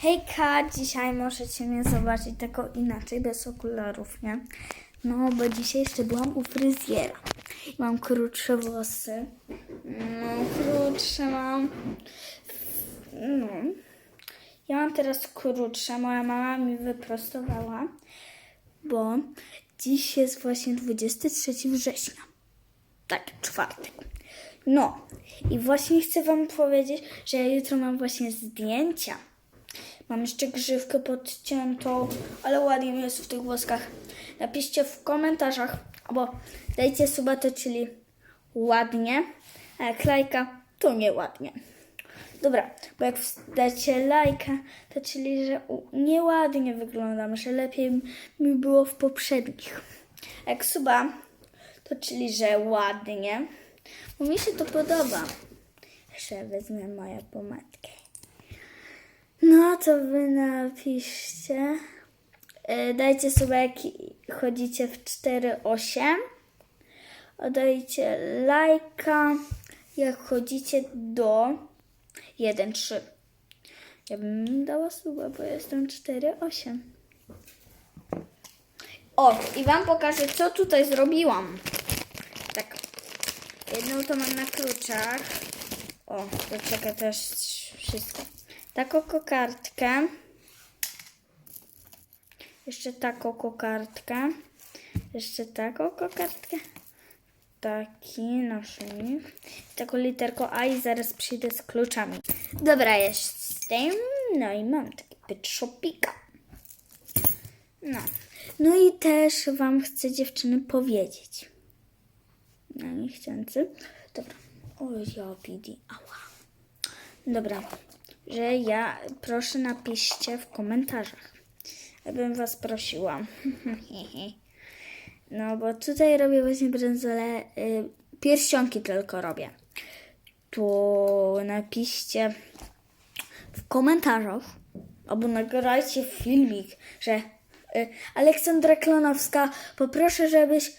Hejka, dzisiaj możecie mnie zobaczyć tylko inaczej, bez okularów, nie? No, bo dzisiaj jeszcze byłam u fryzjera. Mam krótsze włosy. No, krótsze mam. No. Ja mam teraz krótsze. Moja mama mi wyprostowała, bo dziś jest właśnie 23 września. Tak, czwartek. No i właśnie chcę Wam powiedzieć, że ja jutro mam właśnie zdjęcia. Mam jeszcze grzywkę podciętą, ale ładnie mi jest w tych włoskach. Napiszcie w komentarzach, albo dajcie suba, to czyli ładnie, a jak lajka, to nieładnie. Dobra, bo jak dacie lajka, to czyli, że nieładnie wyglądam, że lepiej mi było w poprzednich. A jak suba, to czyli, że ładnie. Bo mi się to podoba. Jeszcze wezmę moją pomadkę. No to wy napiszcie. E, Dajcie sobie, jak chodzicie w 4-8. Dajcie lajka, jak chodzicie do 1-3. Ja bym dała suba, bo jestem 4-8. O, i wam pokażę, co tutaj zrobiłam. Tak. Jedną to mam na kluczach. O, to czeka też wszystko. Taką kokardkę. Jeszcze taką kokardkę. Jeszcze taką kokardkę. Taki naszyjnik. Taką literką A i zaraz przyjdę z kluczami. Dobra, jest z tym. No i mam taki pet shopika. No. No i też Wam chcę dziewczyny powiedzieć. No niechcący. Dobra. O, ja pidi. Ała. Dobra. Że ja, proszę napiszcie w komentarzach. Ja bym Was prosiła. No, bo tutaj robię właśnie brędzole, y, pierścionki tylko robię. To napiszcie w komentarzach albo nagrajcie filmik, że y, Aleksandra Klonowska, poproszę, żebyś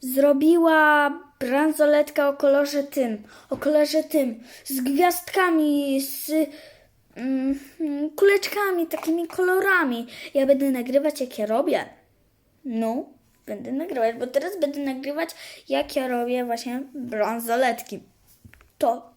zrobiła bransoletkę o kolorze tym, o kolorze tym, z gwiazdkami, z mm, kuleczkami, takimi kolorami. Ja będę nagrywać, jak ja robię. No, będę nagrywać, bo teraz będę nagrywać, jak ja robię właśnie bransoletki. To